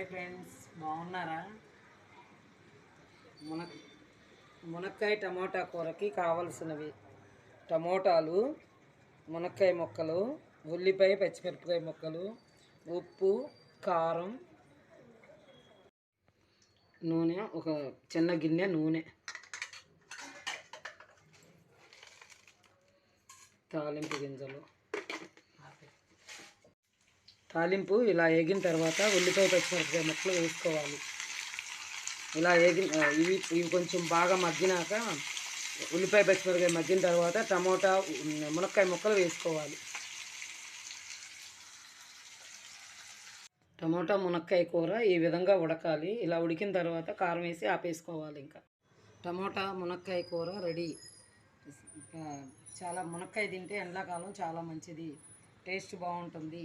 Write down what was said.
Hi friends బాగున్నారా? మున మునక్కాయ tomato కూరకి కావలసినవి టమోటాలు మునక్కాయ ముక్కలు ఉల్లిపాయ పచ్చిమిరపకాయ ముక్కలు ఉప్పు కారం నూనె ఒక చిన్న గిన్నె నూనె తాలింపు గింజలు. తాలింపు ఇలా వేగిన తర్వాత ఉల్లిపాయ పచ్చిమిరపకాయ ముక్కలు వేసుకోవాలి. ఇలా వేగి ఇవి ఇవి కొంచెం బాగా మగ్గినాక ఉల్లిపాయ పచ్చిమిరపకాయ మగ్గిన తర్వాత టమోటా మునక్కాయ ముక్కలు వేసుకోవాలి. టమోటా మునక్కాయ కూర ఈ విధంగా ఉడకాలి. ఇలా ఉడికిన తర్వాత కారం వేసి ఆపేసుకోవాలి ఇంకా. టమోటా మునక్కాయ కూర రెడీ. చాలా మునక్కాయ తింటే ఎండాకాలం చాలా మంచిది. టేస్ట్ బాగుంటుంది.